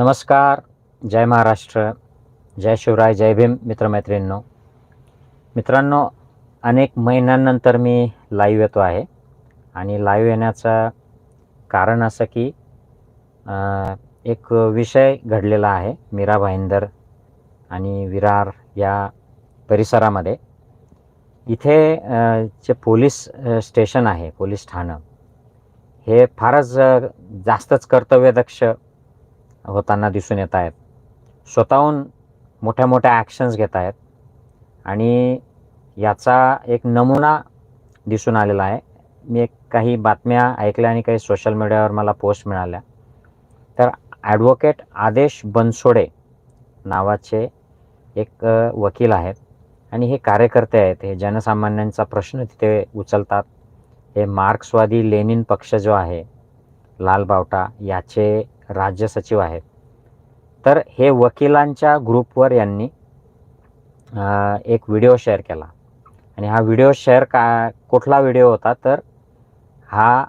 नमस्कार जय महाराष्ट्र जय शिवराय जय भीम मित्रमैत्रिणींनो. मित्रांनो अनेक महिन्यांनंतर मी लाईव्ह येतो आहे. आणि लाईव्ह येण्याचं कारण असं की एक विषय घडलेला आहे मीरा भाईंदर आणि विरार या परिसरामध्ये. इथे जे पोलीस स्टेशन आहे पोलीस ठाणं हे फारच जास्तच कर्तव्यदक्ष होताना दिसून येत आहेत. स्वतःहून मोठ्या मोठ्या ॲक्शन्स घेत आहेत. आणि याचा एक नमुना दिसून आलेला आहे. मी एक काही बातम्या ऐकल्या आणि काही सोशल मीडियावर मला पोस्ट मिळाल्या. तर ॲडव्होकेट आदेश बनसोडे नावाचे एक वकील आहेत. आणि हे कार्यकर्ते आहेत. हे जनसामान्यांचा प्रश्न तिथे उचलतात. हे मार्क्सवादी लेनिन पक्ष जो आहे लाल बावटा याचे राज्य सचिव आहेत तर हे वकिलांच्या ग्रुपवर यांनी एक व्हिडिओ शेअर केला. आणि हा व्हिडिओ शेअर का कुठला व्हिडिओ होता? तर हा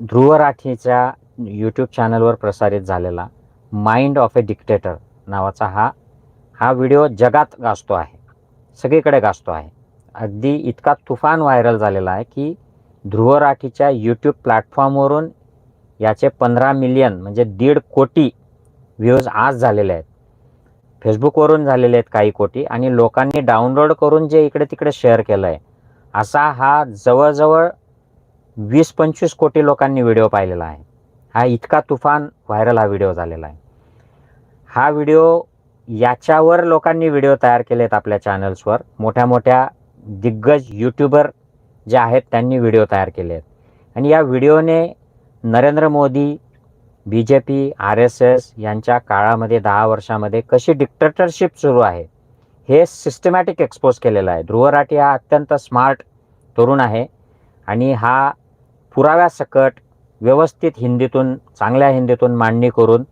ध्रुव राठीच्या यूट्यूब चॅनलवर प्रसारित झालेला माइंड ऑफ ए डिक्टेटर नावाचा हा हा व्हिडिओ जगात गाजतो आहे. सगळीकडे गाजतो आहे. अगदी इतका तुफान व्हायरल झालेला आहे की ध्रुव राठीच्या यूट्यूब प्लॅटफॉर्मवरून याचे पंधरा मिलियन म्हणजे दीड कोटी व्ह्यूज आज झालेले आहेत. फेसबुकवरून झालेले आहेत काही कोटी आणि लोकांनी डाउनलोड करून जे इकडे तिकडे शेअर केलं आहे असा हा जवळजवळ वीस पंचवीस कोटी लोकांनी व्हिडिओ पाहिलेला आहे. हा इतका तुफान व्हायरल हा व्हिडिओ झालेला आहे. हा व्हिडिओ याच्यावर लोकांनी व्हिडिओ तयार केले आहेत आपल्या चॅनल्सवर मोठ्या मोठ्या दिग्गज यूट्यूबर जे आहेत त्यांनी व्हिडिओ तयार केले आहेत आणि या व्हिडिओने Narendra Modi B J P R S S यांच्या काळामध्ये दहा वर्षामध्ये कशी डिक्टेटरशिप सुरू आहे हे सिस्टमॅटिक एक्सपोज केलेलं आहे. ध्रुव राठी हा अत्यंत स्मार्ट तरुण आहे आणि हा पुराव्यासकट व्यवस्थित हिंदीतून चांगल्या हिंदीतून मांडणी करून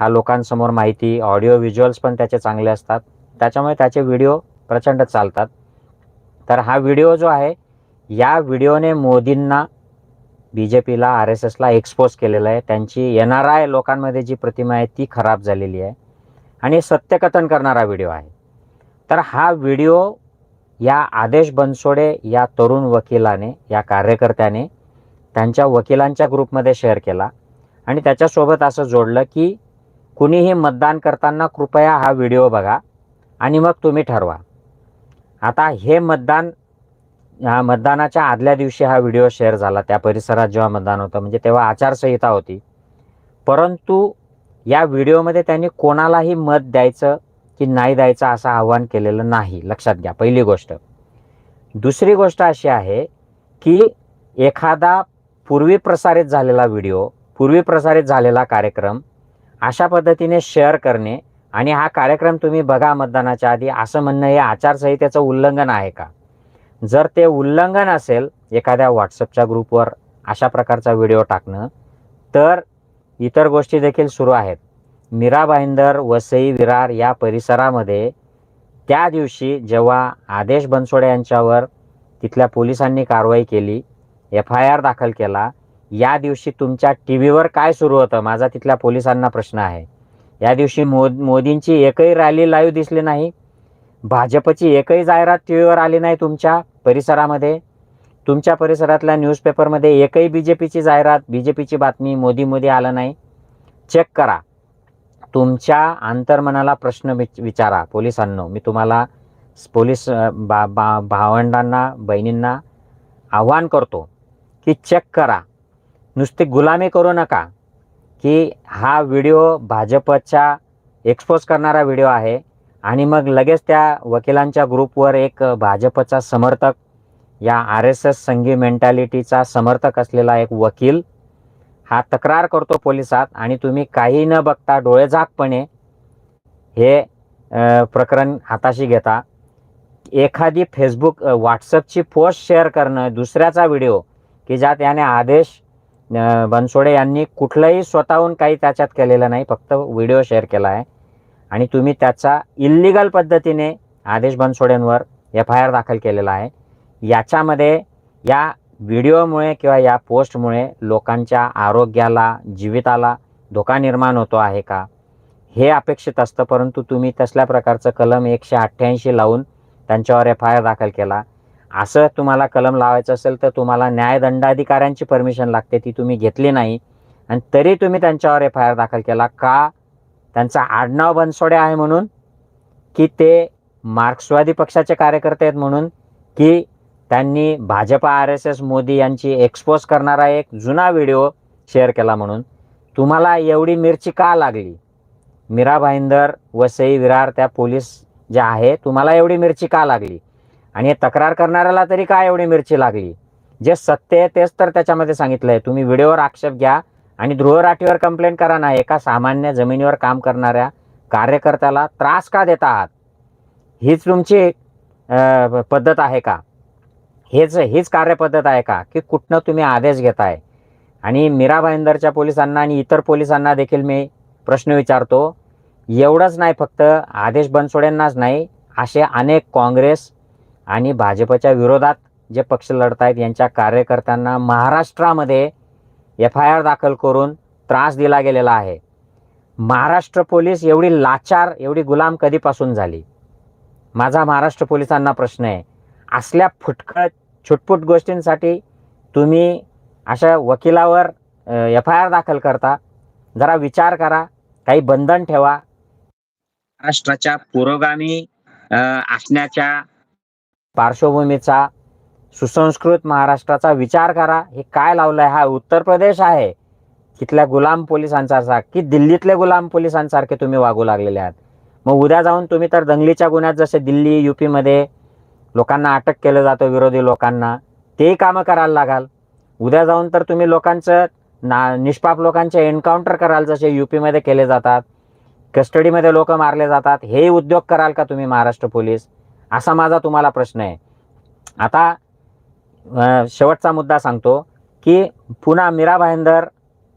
हा लोकांसमोर माहिती ऑडिओ व्हिज्युअल्स पण त्याचे चांगले असतात. त्याच्यामुळे त्याचे व्हिडिओ प्रचंड चालतात. तर हा व्हिडिओ जो आहे या व्हिडिओने मोदींना बी जे पीला आर एस एसला एक्सपोज केलेलं आहे. त्यांची एन आर आय लोकांमध्ये जी प्रतिमा आहे ती खराब झालेली आहे. आणि सत्यकथन करणारा व्हिडिओ आहे. तर हा व्हिडिओ या आदेश बनसोडे या तरुण वकिलाने या कार्यकर्त्याने त्यांच्या वकिलांच्या ग्रुपमध्ये शेअर केला. आणि त्याच्यासोबत असं जोडलं की कुणीही मतदान करताना कृपया हा व्हिडिओ बघा आणि मग तुम्ही ठरवा. आता हे मतदान मतदानाच्या आदल्या दिवशी हा व्हिडिओ शेअर झाला. त्या परिसरात जेव्हा मतदान होतं म्हणजे तेव्हा आचारसंहिता होती. परंतु या व्हिडिओमध्ये त्यांनी कोणालाही मत द्यायचं की नाही द्यायचं असं आव्हान केलेलं नाही. लक्षात घ्या पहिली गोष्ट. दुसरी गोष्ट अशी आहे की एखादा पूर्वी प्रसारित झालेला व्हिडिओ पूर्वी प्रसारित झालेला कार्यक्रम अशा पद्धतीने शेअर करणे आणि हा कार्यक्रम तुम्ही बघा मतदानाच्या आधी असं म्हणणं हे आचारसंहितेचं उल्लंघन आहे का? जर ते उल्लंघन असेल एखाद्या व्हॉट्सअपच्या ग्रुपवर अशा प्रकारचा व्हिडिओ टाकणं तर इतर गोष्टी देखील सुरू आहेत. मीरा भाईंदर वसई विरार या परिसरामध्ये त्या दिवशी जेव्हा आदेश बनसोडे यांच्यावर तिथल्या पोलिसांनी कारवाई केली एफ आय आर दाखल केला या दिवशी तुमच्या टी व्हीवर काय सुरू होतं? माझा तिथल्या पोलिसांना प्रश्न आहे. या दिवशी मोद मोदींची एकही रॅली लाईव्ह दिसली नाही. भाजपची एकही जाहिरात टी व्हीवर आली नाही तुमच्या. परिसरामध्ये तुमच्या परिसरातल्या न्यूजपेपरमध्ये एकही बी जे पीची जाहिरात बी जे पीची बातमी मोदी मोदी आलं नाही चेक करा. तुमच्या अंतर्मनाला प्रश्न विच विचारा पोलिसांनो. मी तुम्हाला पोलीस बा बा भावंडांना बहिणींना आव्हान करतो की चेक करा. नुसती गुलामी करू नका की हा व्हिडिओ भाजपच्या एक्सपोज करणारा व्हिडिओ आहे. आणि मग लगेच त्या वकिलांच्या ग्रुपवर एक भाजपचा समर्थक या आर एस एस संघी मेंटॅलिटीचा समर्थक असलेला एक वकील हा तक्रार करतो पोलिसात आणि तुम्ही काही न बघता डोळेझाकपणे हे प्रकरण हाताशी घेता. एखादी फेसबुक व्हॉट्सअपची पोस्ट शेअर करणं दुसऱ्याचा व्हिडिओ की ज्यात याने आदेश बनसोडे यांनी कुठलंही स्वतःहून काही त्याच्यात केलेलं नाही फक्त व्हिडिओ शेअर केला आहे. आणि तुम्ही त्याचा इल्लिगल पद्धतीने आदेश बनसोडेंवर एफ आय आर दाखल केलेला आहे. याच्यामध्ये या व्हिडिओमुळे किंवा या पोस्टमुळे लोकांच्या आरोग्याला जीविताला धोका निर्माण होतो आहे का? हे अपेक्षित असतं परंतु तुम्ही तसल्या प्रकारचं कलम एकशे अठ्ठ्याऐंशी लावून त्यांच्यावर एफ आय आर दाखल केला. असं तुम्हाला कलम लावायचं असेल तर तुम्हाला न्यायदंडाधिकाऱ्यांची परमिशन लागते ती तुम्ही घेतली नाही. आणि तरी तुम्ही त्यांच्यावर एफ आय आर दाखल केला का? त्यांचा आडनाव बनसोडे आहे म्हणून की ते मार्क्सवादी पक्षाचे कार्यकर्ते आहेत म्हणून की त्यांनी Bhajapa R S S Modi यांची एक्सपोज करणारा एक जुना व्हिडिओ शेअर केला म्हणून. तुम्हाला एवढी मिरची का लागली? मीरा भाईंदर वसई विरार त्या पोलीस जे आहे तुम्हाला एवढी मिरची का लागली? आणि तक्रार करणाऱ्याला तरी का एवढी मिरची लागली? जे सत्य आहे तेच तर त्याच्यामध्ये सांगितलं आहे तुम्ही व्हिडिओवर आक्षेप घ्या. आणि ध्रुवराठीवर कंप्लेंट करा ना एका सामान्य जमिनीवर काम करणाऱ्या कार्यकर्त्याला त्रास का देत आहात हीच तुमची पद्धत आहे का? हेच हीच कार्यपद्धत आहे का? की कुठनं तुम्ही आदेश घेताय? आणि मीरा भाईंदरच्या पोलिसांना आणि इतर पोलिसांना देखील मी प्रश्न विचारतो एवढंच नाही फक्त आदेश बनसोड्यांनाच नाही असे अनेक काँग्रेस आणि भाजपच्या विरोधात जे पक्ष लढत आहेत यांच्या कार्यकर्त्यांना महाराष्ट्रामध्ये एफ आय आर दाखल करून त्रास दिला गेलेला आहे. महाराष्ट्र पोलीस एवढी लाचार एवढी गुलाम कधीपासून झाली? माझा महाराष्ट्र पोलिसांना प्रश्न आहे. असल्या फुटकळ छुटपुट गोष्टींसाठी तुम्ही अशा वकिलावर एफ आय आर दाखल करता. जरा विचार करा काही बंधन ठेवा. महाराष्ट्राच्या पुरोगामी असण्याच्या पार्श्वभूमीचा सुसंस्कृत महाराष्ट्राचा विचार करा. हे काय लावलंय? हा उत्तर प्रदेश आहे. तिथल्या गुलाम पोलिसांसारखा की दिल्लीतले गुलाम पोलिसांसारखे तुम्ही वागू लागलेले आहात. मग उद्या जाऊन तुम्ही तर दंगलीच्या गुन्ह्यात जसे दिल्ली यूपीमध्ये लोकांना अटक केलं जातं विरोधी लोकांना तेही कामं करायला लागाल. उद्या जाऊन तर तुम्ही लोकांचं ना निष्पाप लोकांचे एन्काउंटर कराल जसे यूपीमध्ये केले जातात. कस्टडीमध्ये लोक मारले जातात. हे उद्योग कराल का तुम्ही महाराष्ट्र पोलीस? असा माझा तुम्हाला प्रश्न आहे. आता शेवटचा मुद्दा सांगतो की पुन्हा मीरा भाईंदर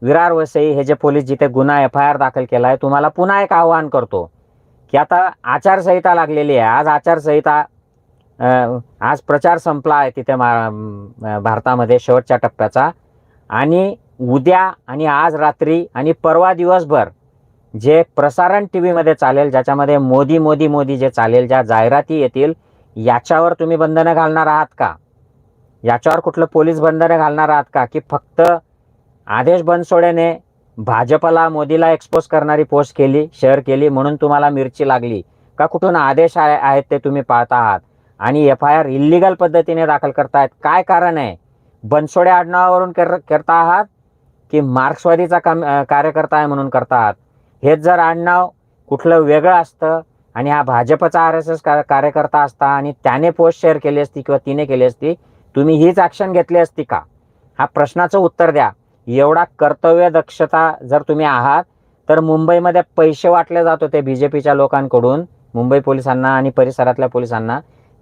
विरार वसई हे जे पोलीस जिथे गुन्हा एफ आय आर दाखल केला आहे तुम्हाला पुन्हा एक आव्हान करतो की आता आचारसंहिता लागलेली आहे. आज आचारसंहिता आज प्रचार संपला आहे तिथे मा भारतामध्ये शेवटच्या टप्प्याचा. आणि उद्या आणि आज रात्री आणि परवा दिवसभर जे प्रसारण टी व्हीमध्ये चालेल ज्याच्यामध्ये मोदी मोदी मोदी जे चालेल ज्या जाहिराती येतील याच्यावर तुम्ही बंधनं घालणार आहात का? याच्यावर कुठलं पोलीस बंधनं घालणार आहात का? की फक्त आदेश बनसोडेने भाजपला मोदीला एक्सपोज करणारी पोस्ट केली शेअर केली म्हणून तुम्हाला मिरची लागली? का कुठून आदेश आहेत ते तुम्ही पाहत आहात? आणि एफ आय आर इलिगल पद्धतीने दाखल करतायत. काय कारण आहे? बनसोडे आडनावावरून कर करता आहात? की मार्क्सवादीचा काम कार्यकर्ता आहे म्हणून करता आहात? हेच जर आडनाव कुठलं वेगळं असतं आणि हा भाजपचा आर एस एस कार्यकर्ता असता आणि त्याने पोस्ट शेअर केली असती किंवा तिने केली असती तुम्ही हीच ॲक्शन घेतली असती का? हा प्रश्नाचं उत्तर द्या. एवढा कर्तव्य दक्षता जर तुम्ही आहात तर मुंबईमध्ये पैसे वाटले जात होते बी जे पीच्या लोकांकडून मुंबई पोलिसांना आणि परिसरातल्या पोलिसांना.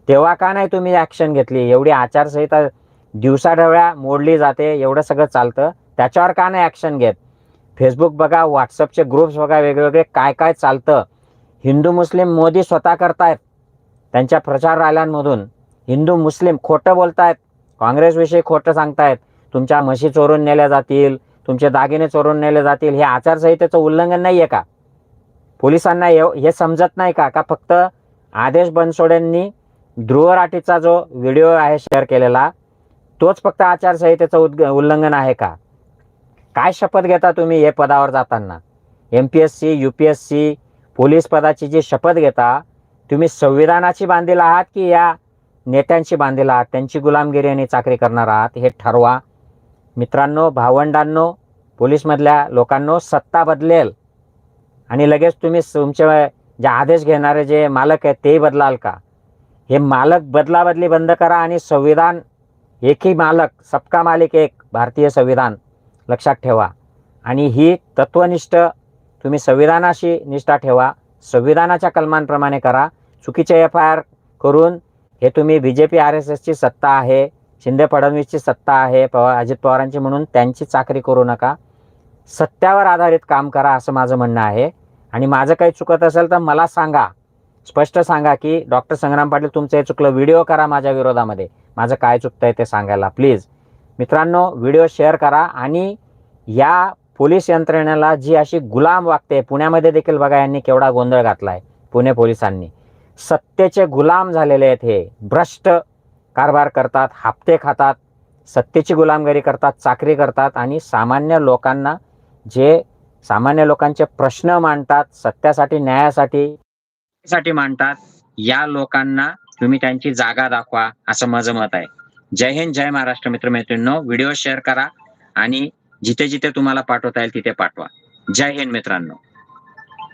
तेव्हा का नाही तुम्ही ॲक्शन घेतली? एवढी आचारसंहिता दिवसाढवळ्या मोडली जाते एवढं सगळं चालतं. त्याच्यावर का नाही ॲक्शन घेत? फेसबुक बघा व्हॉट्सअपचे ग्रुप्स बघा वेगवेगळे काय काय चालतं. हिंदू मुस्लिम मोदी स्वतः करतायत त्यांच्या प्रचार राल्यांमधून हिंदू मुस्लिम खोटं बोलतायत. काँग्रेसविषयी खोटं सांगतायत. तुमच्या म्हशी चोरून नेल्या जातील तुमचे दागिने चोरून नेले जातील हे आचारसंहितेचं उल्लंघन नाही आहे का? पोलिसांना हे समजत नाही का? का फक्त आदेश बनसोडेंनी ध्रुव राठीचा जो व्हिडिओ आहे शेअर केलेला तोच फक्त आचारसंहितेचं उद्ग उल्लंघन आहे का? काय शपथ घेता तुम्ही हे पदावर जाताना? M P S C U P S C police पदाची जी शपथ घेता तुम्ही संविधानाची बांधील आहात की या नेत्यांशी बांधील आहात त्यांची गुलामगिरी आणि चाकरी करणार आहात हे ठरवा. मित्रांनो भावंडांनो पोलीसमधल्या लोकांनो सत्ता बदलेल. आणि लगेच तुम्ही तुमचे जे आदेश घेणारे जे मालक आहेत तेही बदलाल का? हे मालक बदलाबदली बंद करा आणि संविधान एकही मालक सबका मालिक एक भारतीय संविधान लक्षात ठेवा. आणि ही तत्वनिष्ठ तुम्ही संविधानाशी निष्ठा ठेवा. संविधानाच्या कलमांप्रमाणे करा. चुकीचे एफ आय आर करून हे तुम्ही B J P R S एसची सत्ता आहे शिंदे फडणवीसची सत्ता आहे पवार अजित पवारांची म्हणून त्यांची चाकरी करू नका. सत्यावर आधारित काम करा असं माझं म्हणणं आहे. आणि माझं काही चुकत असेल तर मला सांगा. स्पष्ट सांगा की डॉक्टर संग्राम पाटील तुमचं हे चुकलं व्हिडिओ करा माझ्या विरोधामध्ये. माझं काय चुकतंय ते सांगायला प्लीज. मित्रांनो व्हिडिओ शेअर करा आणि या पोलीस यंत्रणेला जी अशी गुलाम वागते पुण्यामध्ये देखील बघा यांनी केवढा गोंधळ घातला आहे पुणे पोलिसांनी. सत्तेचे गुलाम झालेले आहेत हे. भ्रष्ट कारभार करतात हप्ते खातात सत्तेची गुलामगिरी करतात चाकरी करतात आणि सामान्य लोकांना जे सामान्य लोकांचे प्रश्न मांडतात सत्यासाठी न्यायासाठी साठी मांडतात या लोकांना तुम्ही त्यांची जागा दाखवा असं माझं मत आहे. जय हिंद जय महाराष्ट्र मित्रमैत्रिणींनो व्हिडिओ शेअर करा आणि जिथे जिथे तुम्हाला पाठवता येईल तिथे पाठवा. जय हिंद मित्रांनो.